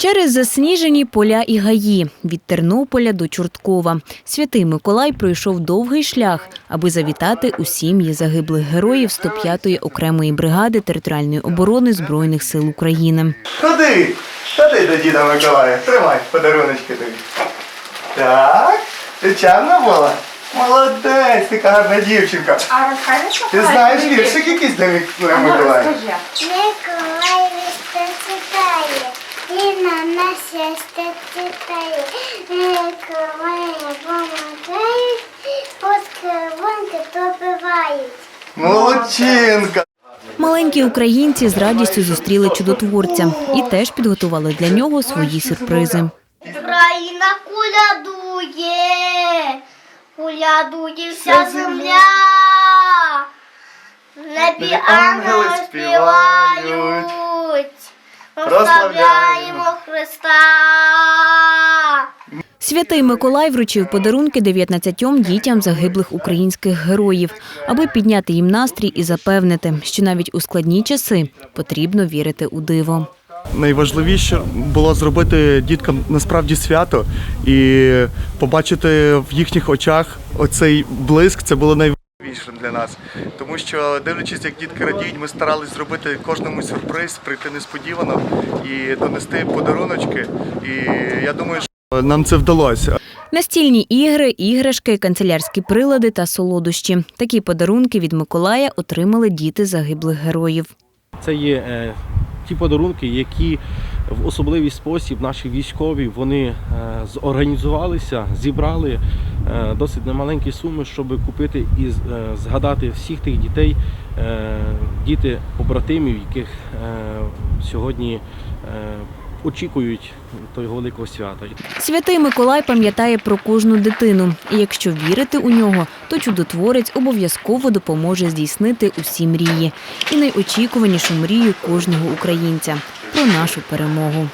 Через засніжені поля і гаї від Тернополя до Чорткова. Святий Миколай пройшов довгий шлях, аби завітати у сім'ї загиблих героїв 105-ї окремої бригади територіальної оборони Збройних сил України. Ходи, ходи до діда Миколая. Тримай подаруночки тобі. Так, ти була? Молодець, ти гарна дівчинка. А розкажеш, Ти знаєш віршик якийсь для Мик- для Ну, Миколая? розкажи. Миколай листа читає, і на щастя читає. Миколай помагають, поскривонки добивають. Молодчинка. Маленькі українці з радістю зустріли чудотворця і теж підготували для нього свої сюрпризи. Країна кулядує, кулядує вся земля. В небі ангели співають, прославляємо Христа. Святий Миколай вручив подарунки 19 дітям загиблих українських героїв, аби підняти їм настрій і запевнити, що навіть у складні часи потрібно вірити у диво. Найважливіше було зробити діткам насправді свято і побачити в їхніх очах оцей блиск. Це було найважливіше для нас. Тому що, дивлячись, як дітки радіють, ми старались зробити кожному сюрприз, прийти несподівано і донести подаруночки. І я думаю, нам це вдалося. Настільні ігри, іграшки, канцелярські прилади та солодощі. Такі подарунки від Миколая отримали діти загиблих героїв. Це є е, ті подарунки, які в особливий спосіб наші військові вони е, зорганізувалися, зібрали е, досить немаленькі суми, щоб купити і е, згадати всіх тих дітей, е, діти побратимів, яких е, сьогодні е, очікують того великого свята. Святий Миколай пам'ятає про кожну дитину, і якщо вірити у нього, то чудотворець обов'язково допоможе здійснити усі мрії і найочікуванішу мрію кожного українця про нашу перемогу.